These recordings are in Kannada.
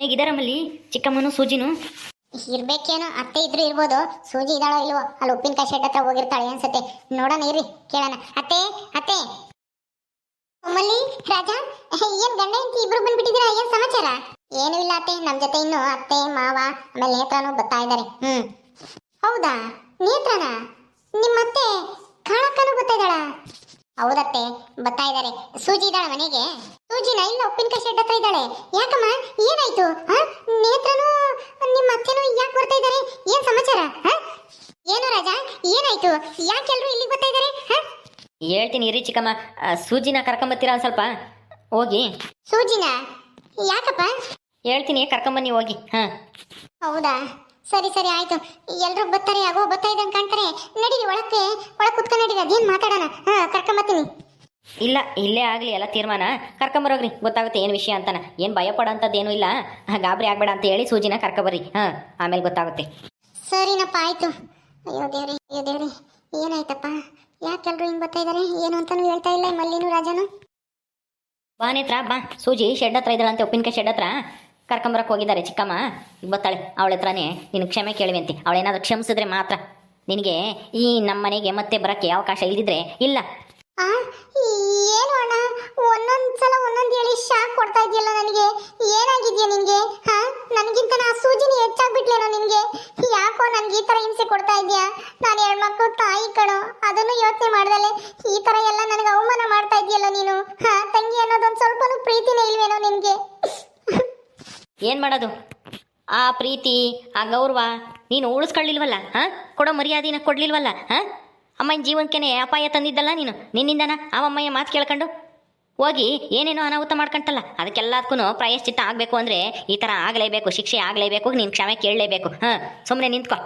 ಹೇಗಿದಾರಮ್ಮಲ್ಲಿ ಚಿಕ್ಕಮ್ಮನು ಸೂಜಿನು? ಇರ್ಬೇಕೇನೋ, ಅತ್ತೆ ಇದ್ರು ಇರ್ಬೋದು. ಸೂಜಿ ಇದಾಳೋ ಇಲ್ವೋ, ಅಲ್ಲಿ ಉಪ್ಪಿನಕಾಯಿ ಶೆಡ್ ಹತ್ರ ಹೋಗಿರ್ತಾಳೆ ಅನ್ಸತ್ತೆ. ನೋಡೋಣ ಇರಿ ಕೇಳೋಣ. ಅತ್ತೆ ಅತ್ತೆ. ಮಲ್ಲಿ, ರಾಜ ಏನ್ ಗಂಡ ಹೆಂಡತಿ ಇಬ್ರು ಬಂದ್ಬಿಟ್ಟಿದ್ದೀರಾ? ಏನ್ ಸಮಾಚಾರ? ಏನು ಇಲ್ಲ ಅತ್ತೆ, ನಮ್ ಜೊತೆ ಇನ್ನು ಅತ್ತೆ, ಮಾವ, ಆಮೇಲೆ ನೇತ್ರನು ಬರ್ತಾ ಇದ್ದಾರೆ. ಹ್ಮ್. ಹೌದಾ? ನೇತ್ರನ? ನಿಮ್ಮ ಅತ್ತೆ ಬರ್ತಾ ಇದ್ದಾಳ? ಹೌದತ್ತೆ ಬರ್ತಾ ಇದ್ದಾರೆ. ಸೂಜಿ ಇದ್ದಾಳೆ ಮನೆಗೆ. ಸೂಜಿನ ಇಲ್ಲ ಉಪ್ಪಿನಕಾಯಿ ಶೆಡ್ ಹತ್ರ ಇದ್ದಾಳೆ. ಯಾಕಮ್ಮ ಏನಾಯ್ತು? ನೇತ್ರನು ನಿಮ್ಮ ಅತ್ತೆನೂ ಯಾಕೆ ಬರ್ತಾ ಇದ್ದಾರೆ? ಏನ್ ಸಮಾಚಾರ? ಏನು ರಾಜ ಏನಾಯ್ತು? ಯಾಕೆ ಎಲ್ಲರೂ ಇಲ್ಲಿಗೆ ಬರ್ತಾ ಇದ್ದಾರೆ? ಹೇಳ್ತೀನಿ ಇರಿ ಚಿಕ್ಕಮ್ಮ. ಸೂಜಿನ ಕರ್ಕೊಂಬತ್ತೀರಾ ಒಂದು ಸ್ವಲ್ಪ? ಹೋಗಿ. ಸೂಜಿನ? ಯಾಕಪ್ಪ? ಹೇಳ್ತೀನಿ ಕರ್ಕೊಂಬನ್ನಿ ಹೋಗಿ. ಹಾಂ. ಹೌದಾ? ಸರಿ ಸರಿ ಆಯ್ತು. ಎಲ್ಲರೂ ಬರ್ತಾರೆ ಆಗೋ ಬರ್ತಾ ಇದ್ದಂಗೆ ಕಾಣ್ತಾರೆ. ನಡೀರಿ ಒಳಕ್ಕೆ ಒಳಗೆ ಕುತ್ಕೊಂಡು ನಡೀರಿ ಅದೇನು ಮಾತಾಡೋಣ? ಹಾಂ ಕರ್ಕೊಂಬತ್ತೀನಿ. ಇಲ್ಲ ಇಲ್ಲೇ ಆಗಲಿ ಎಲ್ಲ ತೀರ್ಮಾನ. ಕರ್ಕೊಂಬರೋಗ್ರಿ ಗೊತ್ತಾಗುತ್ತೆ ಏನು ವಿಷಯ ಅಂತಾನೆ. ಏನು ಭಯ ಪಡೋಂಥದ್ದು ಏನೂ ಇಲ್ಲ. ಗಾಬರಿ ಆಗಬೇಡ ಅಂತ ಹೇಳಿ ಸೂಜಿನ ಕರ್ಕೊಬರ್ರಿ. ಹಾಂ ಆಮೇಲೆ ಗೊತ್ತಾಗುತ್ತೆ. ಸರಿನಪ್ಪ ಆಯಿತು. ಅಯ್ಯೋ ದೇವ್ರಿ ಅಯ್ಯೋ ದೇವ್ರಿ ಏನಾಯ್ತಪ್ಪ? ಯಾಕೆಲ್ರು ಹಿಂಗೆ ಬರ್ತಾ ಇದ್ದಾರೆ ಏನು ಅಂತಾನೂ ಹೇಳ್ತಾ ಇಲ್ಲ ಮಲ್ಲಿನೂ ಮಲ್ಲಿನು ರಾಜನು. ಬಾ ನೇತ್ರ ಬಾ. ಸೂಜಿ ಶೆಡ್ ಹತ್ರ ಇದ್ದಾಳಂತೆ ಉಪ್ಪಿನಕಾಯಿ ಶೆಡ್ ಹತ್ರ. ಕರ್ಕೊಂಬರಕ್ಕೆ ಹೋಗಿದ್ದಾರೆ ಚಿಕ್ಕಮ್ಮ. ಬತ್ತಾಳೆ, ಅವಳ ಹತ್ರನೇ. ನೀನು ಕ್ಷಮೆ ಕೇಳುವಂತೆ. ಅವಳೇನಾದ್ರೂ ಕ್ಷಮಿಸಿದ್ರೆ ಮಾತ್ರ. ನಿನಗೆ ಈ ನಮ್ಮ ಮನೆಗೆ ಮತ್ತೆ ಬರೋಕ್ಕೆ ಅವಕಾಶ ಇಲ್ದಿದ್ರೆ ಇಲ್ಲ. ಒಂದೊಂದ್ ಸಲ ಒಂದೊಂದು ಹೇಳಿ. ಏನು ಮಾಡೋದು? ಆ ಪ್ರೀತಿ, ಆ ಗೌರವ ನೀನು ಉಳಿಸ್ಕೊಳ್ಳಿಲ್ವಲ್ಲ, ಹಾಂ? ಕೊಡೋ ಮರ್ಯಾದೆನ ಕೊಡ್ಲಿಲ್ವಲ್ಲ, ಹಾಂ? ಅಮ್ಮನ ಜೀವನಕ್ಕೇನೆ ಅಪಾಯ ತಂದಿದ್ದಲ್ಲ ನೀನು, ನಿನ್ನಿಂದನ? ಆ ಅಮ್ಮಯ್ಯ ಮಾತು ಕೇಳ್ಕೊಂಡು? ಹೋಗಿ ಏನೇನೋ ಅನಾಹುತ ಮಾಡ್ಕೊಂತಲ್ಲ ಅದಕ್ಕೆಲ್ಲದಕ್ಕೂ ಪ್ರಾಯಶ್ಚಿತ್ತ ಆಗಬೇಕು ಅಂದರೆ ಈ ಥರ ಆಗಲೇಬೇಕು, ಶಿಕ್ಷೆ ಆಗಲೇಬೇಕು, ನೀನು ಕ್ಷಮೆ ಕೇಳಲೇಬೇಕು, ಹಾಂ? ಸುಮ್ಮನೆ ನಿಂತ್ಕೊ.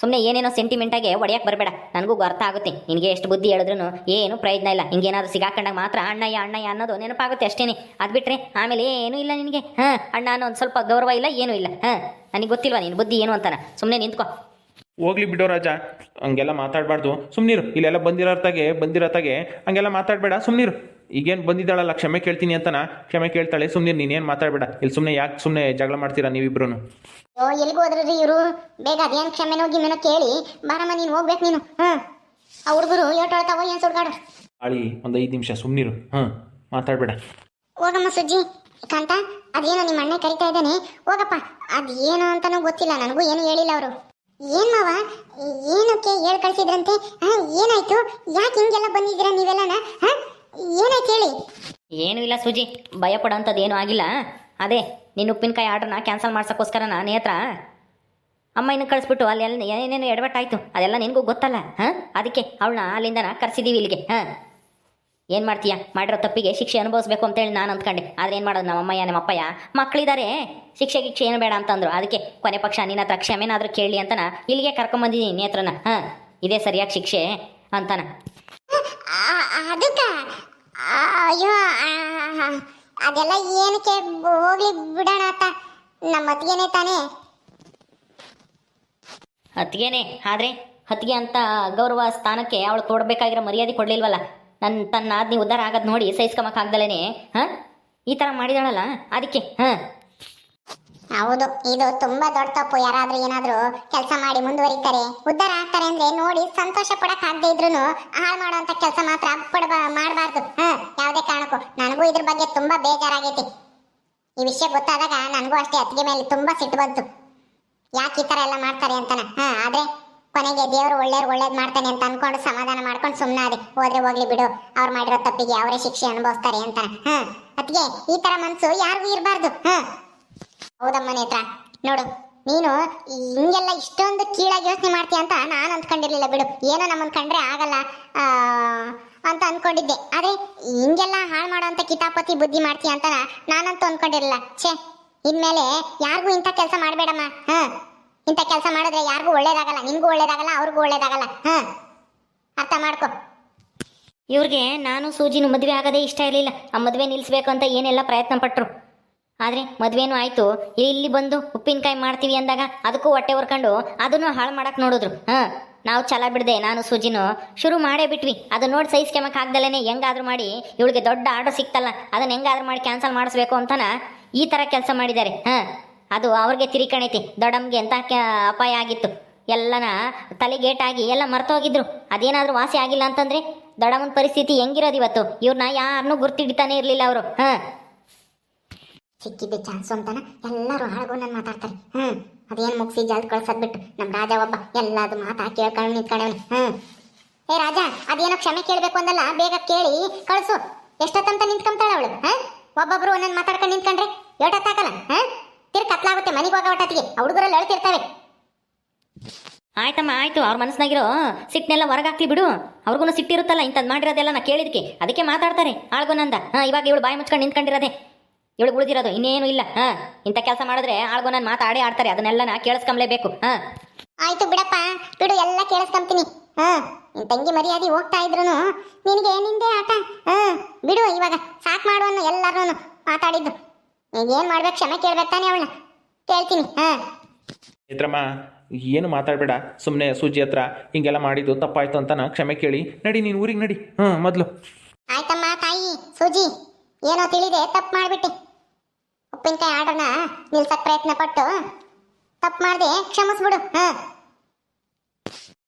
ಸುಮ್ಮನೆ ಏನೇನೋ ಸೆಂಟಿಮೆಂಟಾಗೆ ಒಡೆಯಕ್ಕೆ ಬರಬೇಡ. ನನಗೂ ಅರ್ಥ ಆಗುತ್ತೆ. ನಿನಗೆ ಎಷ್ಟು ಬುದ್ಧಿ ಹೇಳಿದ್ರು ಏನು ಪ್ರಯೋಜನ ಇಲ್ಲ. ಹಿಂಗೇನಾದ್ರು ಸಿಗಾಕೊಂಡಾಗ ಮಾತ್ರ ಅಣ್ಣಯ್ಯ ಅಣ್ಣಯ್ಯ ಅನ್ನೋದು ನೆನಪಾಗುತ್ತೆ ಅಷ್ಟೇನೆ. ಅದು ಬಿಟ್ರೆ ಆಮೇಲೆ ಏನೂ ಇಲ್ಲ ನಿನಗೆ. ಹಾ, ಅಣ್ಣ ಅನ್ನೋ ಒಂದು ಸ್ವಲ್ಪ ಗೌರವ ಇಲ್ಲ, ಏನೂ ಇಲ್ಲ. ಹಾ, ನನಗೆ ಗೊತ್ತಿಲ್ವಾ ನಿನ್ನ ಬುದ್ಧಿ ಏನು ಅಂತಾನ? ಸುಮ್ಮನೆ ನಿಂತ್ಕೊ. ಹೋಗ್ಲಿ ಬಿಡೋ ರಾಜ. ಹಂಗೆಲ್ಲ ಮಾತಾಡಬಾರ್ದು. ಸುಮ್ಮನಿರು ಇಲ್ಲೆಲ್ಲ ಬಂದಿರೋತ್ತಾಗೆ ಬಂದಿರೋತ್ತಾಗೆ ಹಂಗೆಲ್ಲ ಮಾತಾಡಬೇಡ. ಸುಮ್ಮನಿರು ಈಗೇನು ಬಂದಿದ್ದಾಳಲ್ಲ ಕ್ಷಮೆ ಕೇಳ್ತೀನಿ ಅಂತನ? ಕ್ಷಮೆ ಕೇಳ್ತಾಳೆ ಸುಮ್ಮನೆ ನೀನೇನು ಮಾತಾಡಬೇಡ. ಇಲ್ಲಿ ಸುಮ್ಮನೆ ಯಾಕೆ ಸುಮ್ಮನೆ ಜಗಳ ಮಾಡ್ತೀರಾ ನೀವಿಬ್ರು ಓ ಎಲ್ಗೂ ಹೋದ್ರಿ ಇವರು? ಬೇಗ ಅದೇನು ಕ್ಷಮೆನೋ ಗಿಮೆನೋ ಕೇಳಿ. ಬಾರಮ್ಮ ನೀನು ಹೋಗ್ಬೇಕು ನೀನು. ಹಾಂ ಆ ಹುಡುಗರು ಹೇಳ್ತಾವ ಏನು ಸುಡ್ಗಾಡು? ಆಳಿ ಒಂದು ಐದು ನಿಮಿಷ ಸುಮ್ಮನಿರು ಹಾಂ ಮಾತಾಡಬೇಡ. ಹೋಗಮ್ಮ ಸುಜ್ಜಿ. ಕಾಂತ ಅದೇನೋ ನಿಮ್ಮ ಅಣ್ಣ ಕರಿತಾ ಇದ್ದಾನೆ? ಹೋಗಪ್ಪ. ಅದೇನು ಅಂತಾನೂ ಗೊತ್ತಿಲ್ಲ ನನಗೂ ಏನು ಹೇಳಿಲ್ಲ ಅವರು. ಏನ್ ಮಾವ? ಏನಕ್ಕೆ ಹೇಳ್ ಕಳ್ಸಿದ್ರಂತೆ? ಹಾಂ ಏನಾಯ್ತು? ಯಾಕೆ ಹಿಂಗೆಲ್ಲ ಬಂದಿದ್ದೀರಾ ನೀವೆಲ್ಲನ? ಹಾ? ಏನಾಯ್ತು ಹೇಳಿ? ಏನೂ ಇಲ್ಲ ಸೂಜಿ ಭಯ ಪಡೋಂಥದ್ದು ಏನೂ ಆಗಿಲ್ಲ. ಅದೇ ನಿನ್ನ ಉಪ್ಪಿನಕಾಯಿ ಆರ್ಡ್ರನ್ನ ಕ್ಯಾನ್ಸಲ್ ಮಾಡ್ಸೋಕ್ಕೋಸ್ಕರ ನಾನು ಹತ್ರ ಅಮ್ಮ ಇನ್ನು ಕಳಿಸ್ಬಿಟ್ಟು ಅಲ್ಲಿ ಎಲ್ಲ ಏನೇನು ಎಡವಟ್ಟಾಯ್ತು. ಅದೆಲ್ಲ ನಿನಗೂ ಗೊತ್ತಲ್ಲ ಹಾಂ? ಅದಕ್ಕೆ ಅವಳನ್ನ ಅಲ್ಲಿಂದನ ಕರ್ಸಿದ್ದೀವಿ ಇಲ್ಲಿಗೆ ಹಾಂ? ಏನು ಮಾಡ್ತೀಯ? ಮಾಡಿರೋ ತಪ್ಪಿಗೆ ಶಿಕ್ಷೆ ಅನುಭವಿಸ್ಬೇಕು ಅಂತೇಳಿ ನಾನು ಅಂದ್ಕೊಂಡೆ. ಆದ್ರೆ ಏನು ಮಾಡೋದು ನಮ್ಮ ಅಮ್ಮಯ್ಯ ನಮ್ಮ ಅಪ್ಪಯ್ಯ? ಮಕ್ಕಳಿದ್ದಾರೆ ಶಿಕ್ಷೆ ಗಿಕ್ಷೆ ಏನು ಬೇಡ ಅಂತಂದ್ರು. ಅದಕ್ಕೆ ಕೊನೆ ಪಕ್ಷ ನಿನ್ನ ಹತ್ರ ಕ್ಷಮೆನಾದರೂ ಕೇಳಿ ಅಂತನ ಇಲ್ಲಿಗೆ ಕರ್ಕೊಂಬಂದಿದ್ದೀನಿ ನೇತ್ರನ ಹಾಂ? ಇದೇ ಸರಿಯಾಗಿ ಶಿಕ್ಷೆ ಅಂತಾನ. ಅದಕ್ಕ? ಅಯ್ಯೋ ಅದೆಲ್ಲ ಏನಕ್ಕೆ? ಹೋಗ್ಲಿ ಬಿಡೋಣ ಅತ್ತ ನಮ್ಮ ಅತ್ತಿಗೆನೆ ತಾನೇ. ಹತ್ತಿಗೆನೆ ಆದ್ರೆ ಅತ್ತಿಗೆ ಅಂತ ಗೌರವ ಸ್ಥಾನಕ್ಕೆ ಅವಳು ಕೊಡಬೇಕಾಗಿರೋ ಮರ್ಯಾದೆ ಕೊಡ್ಲಿಲ್ವಲ್ಲ? ನನ್ನ ತನ್ನ ಆದ್ನಿ ಉದ್ಧಾರ ಆಗೋದು ನೋಡಿ ಸಹಿಸ್ಕೊಂಬಕ್ಕಾಗ್ದಲೇನೆ ಹಾಂ? ಈ ಥರ ಮಾಡಿದಾಳಲ್ಲ, ಅದಕ್ಕೆ, ಹಾಂ? ಹೌದು, ಇದು ತುಂಬಾ ದೊಡ್ಡ ತಪ್ಪು. ಯಾರಾದ್ರೂ ಏನಾದ್ರೂ ಕೆಲಸ ಮಾಡಿ ಮುಂದುವರಿತಾರೆ, ಉದ್ಧಾರ ಆಗ್ತಾರೆ ಅಂದ್ರೆ ನೋಡಿ ಸಂತೋಷ ಪಡಕ್ ಆಗದೆ ಇದ್ರು ಹಾಳು ಮಾಡುವಂತ ಕೆಲಸ ಮಾತ್ರ ಮಾಡಬಾರ್ದು. ಹ, ಯಾವುದೇ ಕಾರಣಕ್ಕೂ. ನನಗೂ ಇದ್ರ ಬಗ್ಗೆ ತುಂಬಾ ಬೇಜಾರಾಗೈತಿ. ಈ ವಿಷಯ ಗೊತ್ತಾದಾಗ ನನಗೂ ಅಷ್ಟೇ ಅತ್ತಿಗೆ ಮೇಲೆ ತುಂಬಾ ಸಿಟ್ಟು ಬಂತು. ಯಾಕೆ ಈ ತರ ಎಲ್ಲ ಮಾಡ್ತಾರೆ ಅಂತಾನ. ಹ, ಆದ್ರೆ ಕೊನೆಗೆ ದೇವರು ಒಳ್ಳೆಯವ್ರು ಒಳ್ಳೇದ್ ಮಾಡ್ತಾನೆ ಅಂತ ಅನ್ಕೊಂಡು ಸಮಾಧಾನ ಮಾಡ್ಕೊಂಡು ಸುಮ್ಮನಾದೆ ಹೋದ್ರೆ ಹೋಗ್ಲಿ ಬಿಡು, ಅವ್ರು ಮಾಡಿರೋ ತಪ್ಪಿಗೆ ಅವರೇ ಶಿಕ್ಷೆ ಅನುಭವಿಸ್ತಾರೆ ಅಂತಾನ. ಹ, ಅತ್ತಿಗೆ ಈ ತರ ಮನ್ಸು ಯಾರಿಗೂ ಇರಬಾರ್ದು. ಹ. ಹೌದಮ್ಮ ನೇತ್ರ. ನೋಡು, ನೀನು ಹಿಂಗೆಲ್ಲ ಇಷ್ಟೊಂದು ಕೀಳಾಗಿ ಯೋಚನೆ ಮಾಡ್ತೀಯ ಅಂತ ನಾನು ಅಂದ್ಕೊಂಡಿರ್ಲಿಲ್ಲ ಬಿಡು. ಏನೋ ನಮ್ಮ ಕಂಡ್ರೆ ಆಗಲ್ಲ ಅಂತ ಅಂದ್ಕೊಂಡಿದ್ದೆ ಆದ್ರೆ ಹಿಂಗೆಲ್ಲ ಹಾಳು ಮಾಡೋಂಥ ಕಿತಾಪತಿ ಬುದ್ಧಿ ಮಾಡ್ತೀಯ ಅಂತ ನಾನಂತೂ ಅಂದ್ಕೊಂಡಿರಲಿಲ್ಲ ಛೇ, ಇನ್ಮೇಲೆ ಯಾರಿಗೂ ಇಂಥ ಕೆಲಸ ಮಾಡಬೇಡಮ್ಮ. ಹಾಂ, ಇಂಥ ಕೆಲಸ ಮಾಡಿದ್ರೆ ಯಾರಿಗೂ ಒಳ್ಳೇದಾಗಲ್ಲ, ನಿನಗೂ ಒಳ್ಳೇದಾಗಲ್ಲ, ಅವ್ರಿಗೂ ಒಳ್ಳೇದಾಗಲ್ಲ. ಹಾಂ, ಅರ್ಥ ಮಾಡ್ಕೊ. ಇವ್ರಿಗೆ ನಾನು ಸೂಜಿನ ಮದುವೆ ಆಗೋದೇ ಇಷ್ಟ ಇರಲಿಲ್ಲ. ಆ ಮದುವೆ ನಿಲ್ಲಿಸ್ಬೇಕು ಅಂತ ಏನೆಲ್ಲ ಪ್ರಯತ್ನ ಪಟ್ಟರು ಆದರೆ ಮದುವೆನೂ ಆಯಿತು. ಇಲ್ಲಿ ಬಂದು ಉಪ್ಪಿನಕಾಯಿ ಮಾಡ್ತೀವಿ ಅಂದಾಗ ಅದಕ್ಕೂ ಹೊಟ್ಟೆ ಹೊರ್ಕೊಂಡು ಅದನ್ನು ಹಾಳು ಮಾಡಕ್ಕೆ ನೋಡಿದ್ರು. ಹಾಂ, ನಾವು ಛಲ ಬಿಡದೆ, ನಾನು ಸೂಜಿನು. ಶುರು ಮಾಡೇ ಬಿಟ್ವಿ. ಅದು ನೋಡಿ ಸಹಿಸ್ಕೆಮಕ್ಕೆ ಆಗ್ದಲೇ ಹೆಂಗಾದ್ರೂ ಮಾಡಿ. ಇವಳಿಗೆ ದೊಡ್ಡ ಆರ್ಡರ್ ಸಿಕ್ತಲ್ಲ, ಅದನ್ನ ಹೆಂಗಾದ್ರೂ ಮಾಡಿ ಕ್ಯಾನ್ಸಲ್ ಮಾಡಿಸ್ಬೇಕು ಅಂತನ ಈ ಥರ ಕೆಲಸ ಮಾಡಿದ್ದಾರೆ. ಹಾಂ, ಅದು ಅವ್ರಿಗೆ ತಿರಿಕಣೈತಿ. ದೊಡ್ಡಮ್ಗೆ ಎಂಥ ಅಪಾಯ ಆಗಿತ್ತು. ಎಲ್ಲನ ತಲೆಗೇಟಾಗಿ ಎಲ್ಲ ಮರ್ತೋಗಿದ್ರು. ಅದೇನಾದರೂ ವಾಸಿ ಆಗಿಲ್ಲ ಅಂತಂದ್ರೆ ದೊಡ್ಡಮ್ಮನ ಪರಿಸ್ಥಿತಿ ಹೆಂಗಿರೋದು ಇವತ್ತು? ಇವ್ರನ್ನ ಯಾರನ್ನೂ ಗುರ್ತಿಡ್ತಾನೆ ಇರಲಿಲ್ಲ ಅವರು. ಹಾಂ. ಸಿಕ್ಕಿದ್ದೆ ಚಾನ್ಸು ಅಂತಾನ ಎಲ್ಲರೂ ಹಾಳ್ಗೋ ನನ್ನ ಮಾತಾಡ್ತಾರೆ. ಹ್ಞೂ ಅದೇನು ಮುಗಿಸಿ ಕಳ್ಸದ್ ಬಿಟ್ಟು ನಮ್ ರಾಜ ಒಬ್ಬ ಎಲ್ಲದು ಮಾತಾ ಕೇಳ್ಕೊಂಡು ನಿಂತ್ಕೊಂಡವನು ಹ್ಞೂ ಏ ರಾಜ, ಅದೇನೋ ಕ್ಷಮೆ ಕೇಳ್ಬೇಕು ಅಂದಲ್ಲ, ಬೇಗ ಕೇಳಿ, ಕಳ್ಸು. ಎಷ್ಟೊತ್ತಂತ ನಿಂತ್ಕೊಂತಾಳೆ ಅವಳು? ಹ? ಒಬ್ಬೊಬ್ರು ಒಂದೊಂದು ಮಾತಾಡ್ಕೊಂಡು ನಿಂತ್ಕೊಂಡ್ರೆ ಏಟತ್ತಾಕಲ್ಲ ಹ? ತಿರ್ ಕತ್ಲಾಗುತ್ತೆ, ಮನೆಗೆ ಹೋಗೋ ಒಟ್ಟತ್ತಿಗೆ ಹುಡುಗರಲ್ಲಿ ಹೇಳ್ತಿರ್ತಾವೆ. ಆಯ್ತಮ್ಮ, ಆಯ್ತು. ಅವ್ರ ಮನಸ್ಸಿನಾಗಿರೋ ಸಿಟ್ಟನೆಲ್ಲ ಹೊರಗಾಕ್ಲಿ ಬಿಡು. ಅವ್ರಿಗೂ ಸಿಟ್ಟಿರುತ್ತಲ್ಲ ಇಂಥದ್ದು ಮಾಡಿರೋದೆಲ್ಲ ನಾ ಕೇಳಿದ್ಕೆ. ಅದಕ್ಕೆ ಮಾತಾಡ್ತಾರೆ ಆಳ್ಗುನಂದ ಹಾಂ, ಇವಾಗ ಇವಳು ಬಾಯಿ ಮುಚ್ಕೊಂಡು ನಿಂತ್ಕೊಂಡಿರೋದೆ. ಇವಳು ಉಳಿದಿರೋದು ಇನ್ನೇನು ಇಲ್ಲ ಹಾ? ಇಂಥ ಕೆಲಸ ಮಾಡಿದ್ರೆ ಆಳ್ಗೋ ನಾನು ಮಾತಾಡಿ ಆಡ್ತಾರೆ ಅದನ್ನೆಲ್ಲ ನಾ ಕೇಳಿಸ್ಕೊಂಬ್ಲೇಬೇಕು ಹಾಂ? ಆಯ್ತು ಬಿಡಪ್ಪ ಬಿಡು ಎಲ್ಲ ಕೇಳಿಸ್ಕೊಂತೀನಿ ಹಾ? ನಿನ್ ತಂಗಿ ಮರ್ಯಾದೆ ಹೋಗ್ತಾ ಇದ್ರು ನಿನಗೆ ನಿಂದೆ ಆಟ ಹಾ? ಬಿಡು ಇವಾಗ ಸಾಕ್ ಮಾಡು ಅನ್ನೋ ಎಲ್ಲರೂ ಮಾತಾಡಿದ್ದು. ಈಗ ಏನ್ ಮಾಡ್ಬೇಕು ಕ್ಷಮೆ ಕೇಳ್ಬೇಕು ತಾನೇ ಅವಳನ್ನ? ಕೇಳ್ತೀನಿ ಹಾ? ಚಿತ್ರಮ್ಮ ಏನು ಮಾತಾಡಬೇಡ ಸುಮ್ಮನೆ ಸೂಜಿ ಹತ್ರ ಹಿಂಗೆಲ್ಲ ಮಾಡಿದ್ದು ತಪ್ಪಾಯ್ತು ಅಂತ ನಾ ಕ್ಷಮೆ ಕೇಳಿ ನಡಿ ನೀನು ಊರಿಗೆ ನಡಿ ಹಾ ಮೊದಲು. ಆಯ್ತಮ್ಮ ತಾಯಿ ಸೂಜಿ ಏನೋ ತಿಳಿದೆ ತಪ್ಪು ಮಾಡ್ಬಿಟ್ಟೆ. ಉಪ್ಪಿನಕಾಯಿ ಆರ್ಡರ್ನ ನಿಲ್ಸಕ್ ಪ್ರಯತ್ನ ಪಟ್ಟು. ತಪ್ಪು ಮಾಡಿದೆ ಕ್ಷಮಿಸ್ಬಿಡು ಹಾ.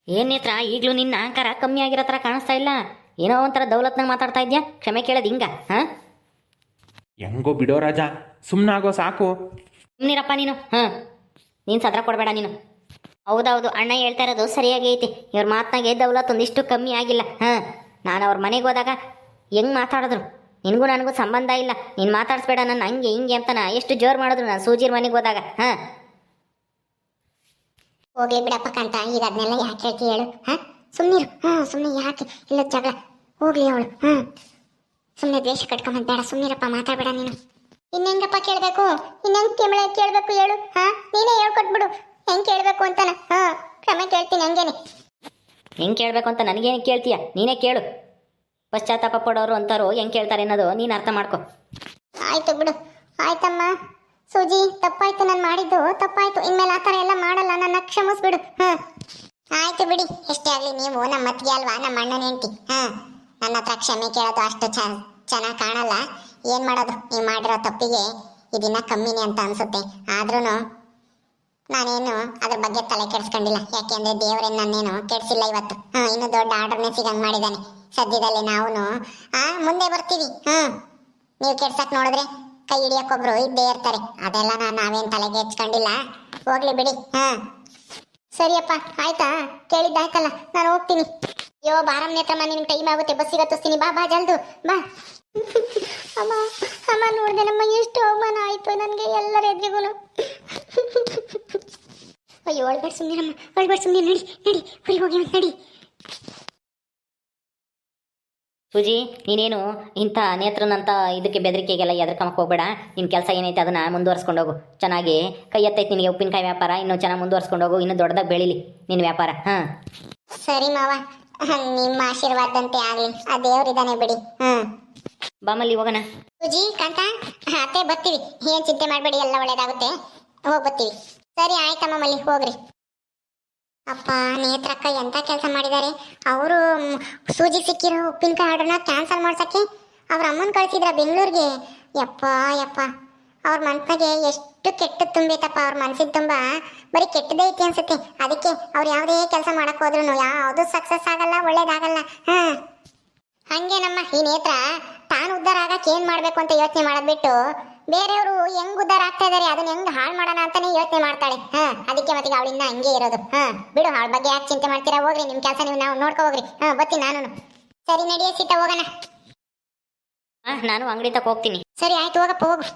ಏನ್ ನೇತ್ರ ಈಗಲೂ ನಿನ್ನ ಅಹಂಕಾರ ಕಮ್ಮಿ ಆಗಿರೋ ಥರ ಕಾಣಿಸ್ತಾ ಇಲ್ಲ. ಏನೋ ಒಂಥರ ದೌಲತ್ನಾಗ ಮಾತಾಡ್ತಾ ಇದ್ಯಾ? ಕ್ಷಮೆ ಕೇಳೋದು ಹಿಂಗ ಹಾಂ? ಹೆಂಗೋ ಬಿಡೋ ರಾಜ ಸುಮ್ಮನಾಗೋ ಸಾಕು. ಸುಮ್ಮನಿರಪ್ಪ ನೀನು ಹ. ನೀನು ಸದ್ರ ಕೊಡಬೇಡ ನೀನು. ಹೌದೌದು ಅಣ್ಣ ಹೇಳ್ತಾ ಇರೋದು ಸರಿಯಾಗಿ ಐತಿ. ಇವ್ರ ಮಾತನಾಗೆ ದೌಲತ್ ಒಂದಿಷ್ಟು ಕಮ್ಮಿ ಆಗಿಲ್ಲ ಹಾಂ. ನಾನು ಅವ್ರ ಮನೆಗೆ ಹೋದಾಗ ಹೆಂಗ್ ಮಾತಾಡಿದ್ರು? ನಿನಗೂ ನನಗೂ ಸಂಬಂಧ ಇಲ್ಲ. ನೀನು ಮಾತಾಡಿಸ್ಬೇಡ ನನ್ನ ಹಂಗೆ ಹಿಂಗೆ ಅಂತನ ಎಷ್ಟು ಜೋರು ಮಾಡಿದ್ರು ನಾನು ಸೂಜಿರ್ ಮನೆಗೆ ಹೋದಾಗ. ಹಾಂ? ಹೋಗ್ಲಿ ಬಿಡಪ್ಪ ಕಂತ ಈಗ ಅದನ್ನೆಲ್ಲ ಯಾಕೆ ಹೇಳ್ತಿ ಹೇಳು. ಹಾಂ? ಸುಮ್ಮನಿರು ಹಾಂ ಸುಮ್ಮನೆ ಯಾಕೆ? ಇಲ್ಲ ಜಗಳ. ಹೋಗ್ಲಿ ಅವಳು. ಹಾಂ? ಸುಮ್ಮನೆ ದ್ವೇಷ ಕಟ್ಕೊಂಬಂದ್ ಬೇಡ ಸುಮ್ಮನಿರಪ್ಪ ಮಾತಾಡಬೇಡ ನೀನು. ಇನ್ನೆಂಗಪ್ಪ ಕೇಳಬೇಕು? ಇನ್ನೆಂಗೆ ತಿಮಳೆ ಕೇಳಬೇಕು ಹೇಳು. ಹಾಂ? ನೀನೇ ಹೇಳ್ಕೊಟ್ಬಿಡು. ಹೆಂಗೆ ಕೇಳಬೇಕು ಅಂತಾನ ಹಾಂ ಕ್ರಮ ಕೇಳ್ತೀನಿ ಹಂಗೇನೆ. ಹೆಂಗೆ ಕೇಳಬೇಕು ಅಂತ ನನಗೇನು ಕೇಳ್ತೀಯ? ನೀನೇ ಕೇಳು. ಪಶ್ಚಾತ್ತಾಪ ಪಡೋರು ಅಂತಾರೋ ಹೆಂಗೆ ಕೇಳ್ತಾರೆ ಅನ್ನೋದು ನೀನು ಅರ್ಥ ಮಾಡ್ಕೊ. ಆಯ್ತು ಬಿಡು. ಆಯ್ತಮ್ಮ. ಸೂಜಿ, ತಪ್ಪಾಯ್ತು ನಾನು ಮಾಡಿದ್ದು. ತಪ್ಪಾಯ್ತು. ಇನ್ಮೇಲೆ ಆ ಥರ ಎಲ್ಲ ಮಾಡಲ್ಲ. ನನ್ನ ಕ್ಷಮಿಸ್ಬಿಡು ಹಾಂ. ಆಯ್ತು ಬಿಡಿ. ಎಷ್ಟೇ ಆಗಲಿ ನೀವು ನಮ್ಮ ಮತ್ತಿಗೆ ಅಲ್ವಾ? ನಮ್ಮ ಅಣ್ಣನ ಹೆಂಡತಿ. ಹ. ನನ್ನ ಹತ್ರ ಕ್ಷಮೆ ಕೇಳೋದು ಅಷ್ಟು ಚೆನ್ನಾಗಿ ಕಾಣಲ್ಲ. ಏನು ಮಾಡೋದು? ನೀವು ಮಾಡಿರೋ ತಪ್ಪಿಗೆ ಇದನ್ನ ಕಮ್ಮಿನೇ ಅಂತ ಅನ್ಸುತ್ತೆ. ಆದ್ರೂ ನಾನೇನು ಅದ್ರ ಬಗ್ಗೆ ತಲೆ ಕೆಡಿಸ್ಕೊಂಡಿಲ್ಲ. ಯಾಕೆಂದ್ರೆ ದೇವರೇ ನನ್ನೇನು ಕೆಡ್ಸಿಲ್ಲ ಇವತ್ತು. ಹಾಂ, ಇನ್ನು ದೊಡ್ಡ ಆರ್ಡರ್ನೇ ಸಿಗಂಗ್ ಮಾಡಿದ್ದಾನೆ. ಸದ್ಯದಲ್ಲಿ ನಾವು ಮುಂದೆ ಬರ್ತೀವಿ. ಹ್ಮ್. ನೀವು ಕೆಡ್ಸಕ್ ನೋಡಿದ್ರೆ ಕೈ ಹಿಡಿಯಕ್ಕೊಬ್ರು ಇದ್ದೇ ಇರ್ತಾರೆ. ಅದೆಲ್ಲ ನಾನು ನಾವೇನ್ ತಲೆಗೆ ಹೆಚ್ಕೊಂಡಿಲ್ಲ ಹೋಗ್ಲಿ ಬಿಡಿ. ಹಾ ಸರಿಯಪ್ಪ, ಆಯ್ತಾ? ಕೇಳಿದ್ದಾಯ್ತಲ್ಲ, ನಾನು ಹೋಗ್ತೀನಿ. ಅಯ್ಯೋ ಬಾರಮ್ ನೇತ್ರಮ್ಮ ನಿನ್ ಟೈಮ್ ಆಗುತ್ತೆ. ಬಸ್ಸಿಗೆ ಹತ್ತಿಸ್ತೀನಿ. ಬಾ ಬಾ, ಜಲ್ದು. ಬಾ. ಅಮ್ಮ ಅಮ್ಮ, ನೋಡ್ದೆ ನಮ್ಮ ಎಷ್ಟು ಅವಮಾನ ಆಯ್ತು. ನನಗೆ ಎಲ್ಲರ ಎದ್ರಿಗೂ ಅಯ್ಯೋ ಒಳಗಡೆ ಸುಮ್ಮನಿರಮ್ಮ ಒಳಗಡೆ ಸುಮ್ಮನೆ ನಡಿ ನಡಿ. ಹೋಗಿ, ನಡಿ. ಸುಜಿ ನೀನೇನು ಇಂಥ ನೇತ್ರನಂತ ಇದಕ್ಕೆ ಬೆದರಿಕೆಗೆಲ್ಲ ಎದ್ರಕಮಕ್ಕೆ ಹೋಗ್ಬೇಡ. ನಿನ್ನ ಕೆಲಸ ಏನೈತೆ ಅದನ್ನು ಮುಂದುವರ್ಸ್ಕೊಂಡು ಹೋಗು. ಚೆನ್ನಾಗಿ ಕೈ ಎತ್ತೈತೆ ನಿನಗೆ ಉಪ್ಪಿನಕಾಯಿ ವ್ಯಾಪಾರ ಇನ್ನೂ ಚೆನ್ನಾಗಿ ಮುಂದುವರ್ಸ್ಕೊಂಡು ಹೋಗು ಇನ್ನೂ ದೊಡ್ಡದಾಗಿ ಬೆಳೀಲಿ ನಿನ್ನ ವ್ಯಾಪಾರ ಹಾಂ. ಸರಿ ಮಾವ ನಿಮ್ಮ ಆಶೀರ್ವಾದಂತೆ ಆಗಲಿ. ಆ ದೇವ್ರಿದಾನೆ ಬಿಡಿ ಹ್ಮ್. ಬಾಮಲ್ಲಿ ಹೋಗೋಣ. ಸೂಜಿ ಕಾಂತ ಅತ್ತೆ ಬರ್ತೀವಿ. ಏನು ಚಿಂತೆ ಮಾಡಬೇಡಿ ಎಲ್ಲ ಒಳ್ಳೇದಾಗುತ್ತೆ. ಹೋಗ್ ಬರ್ತೀವಿ. ಸರಿ ಆಯ್ತಮ್ಮ ಮಲ್ಲಿ ಹೋಗ್ರಿ. ಅಪ್ಪ ನೇತ್ರಕ್ಕ ಎಂತ ಕೆಲಸ ಮಾಡಿದ್ದಾರೆ ಅವರು ಸೂಜಿ ಸಿಕ್ಕಿರೋ ಉಪ್ಪಿನಕಾಯಿ ಆರ್ಡರ್ನ ಕ್ಯಾನ್ಸಲ್ ಮಾಡ್ಸಕ್ಕೆ ಅವ್ರ ಅಮ್ಮನ ಕಳಿಸಿದ್ರ ಬೆಂಗಳೂರಿಗೆ. ಯಪ್ಪ ಯಪ್ಪ. ಅವ್ರ ಮನ್ಸಿಗೆ ಎಷ್ಟು ಕೆಟ್ಟ ತುಂಬಿತಪ್ಪ ಅವ್ರ ಮನಸ್ಸಿಗೆ ತುಂಬ. ಬರೀ ಕೆಟ್ಟದೇ ಐತಿ ಅನ್ಸುತ್ತೆ. ಅದಕ್ಕೆ ಅವ್ರು ಯಾವುದೇ ಕೆಲಸ ಮಾಡಕ್ ಹೋದ್ರು ಯಾವುದು ಸಕ್ಸಸ್ ಆಗಲ್ಲ, ಒಳ್ಳೇದಾಗಲ್ಲ. ಹಾ. ಹಂಗೆ ನಮ್ಮ ಈ ನೇತ್ರ ತಾನು ಉದ್ದಾರ ಆಗಕ್ಕೆ ಏನು ಮಾಡಬೇಕು ಅಂತ ಯೋಚನೆ ಮಾಡೋದ್ ಬಿಟ್ಟು ಬೇರೆಯವರು ಹೆಂಗ್ ಉದ್ದಾರ ಆಗ್ತಾ ಇದಾರೆ ಅದನ್ನ ಹೆಂಗ್ ಹಾಳು ಮಾಡೋಣ ಅಂತಾನೆ ಯೋಚನೆ ಮಾಡ್ತಾಳೆ. ಹಾ ಅದಕ್ಕೆ ಮತ್ತೆ ಅವಳಿನ್ನ ಹಂಗೆ ಇರೋದು. ಹಾ ಬಿಡು ಅವಳ ಬಗ್ಗೆ ಯಾಕೆ ಚಿಂತೆ ಮಾಡ್ತೀರಾ? ಹೋಗ್ರಿ ನಿಮ್ ಕೆಲಸ ನೀವು ನಾವು ನೋಡ್ಕೊ ಹೋಗ್ರಿ. ಹಾ ಬರ್ತೀನಿ ನಾನು ಸರಿ ನಡಿಯ ಸೀತಾ ಹೋಗೋಣ. ಹಾಂ ನಾನು ಅಂಗಡಿ ತಕ ಹೋಗ್ತೀನಿ. ಸರಿ ಆಯ್ತು ಹೋಗಪ್ಪ ಹೋಗು.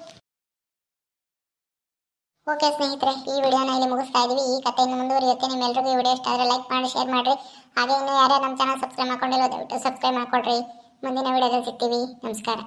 ಓಕೆ ಸ್ನೇಹಿತರೆ ಈ ವಿಡಿಯೋನ ಇಲ್ಲಿ ಮುಗಿಸ್ತಾ ಇದೀವಿ. ಈ ಕಥೆಯನ್ನು ಮುಂದುವರಿಯುತ್ತೆ. ನಿಮ್ಮೆಲ್ಲರಿಗೂ ಈ ವಿಡಿಯೋ ಇಷ್ಟ ಆದರೆ ಲೈಕ್ ಮಾಡಿ ಶೇರ್ ಮಾಡಿರಿ. ಹಾಗೆ ಇನ್ನು ಯಾರ್ಯಾರು ನಮ್ಮ ಚಾನಲ್ ಸಬ್ಸ್ಕ್ರೈಬ್ ಮಾಡ್ಕೊಂಡಿಲ್ಲ ದಯವಿಟ್ಟು ಸಬ್ಸ್ಕ್ರೈಬ್ ಮಾಡ್ಕೊಡ್ರಿ ಮುಂದಿನ ವಿಡಿಯೋದಲ್ಲಿ ಸಿಗ್ತೀವಿ. ನಮಸ್ಕಾರ.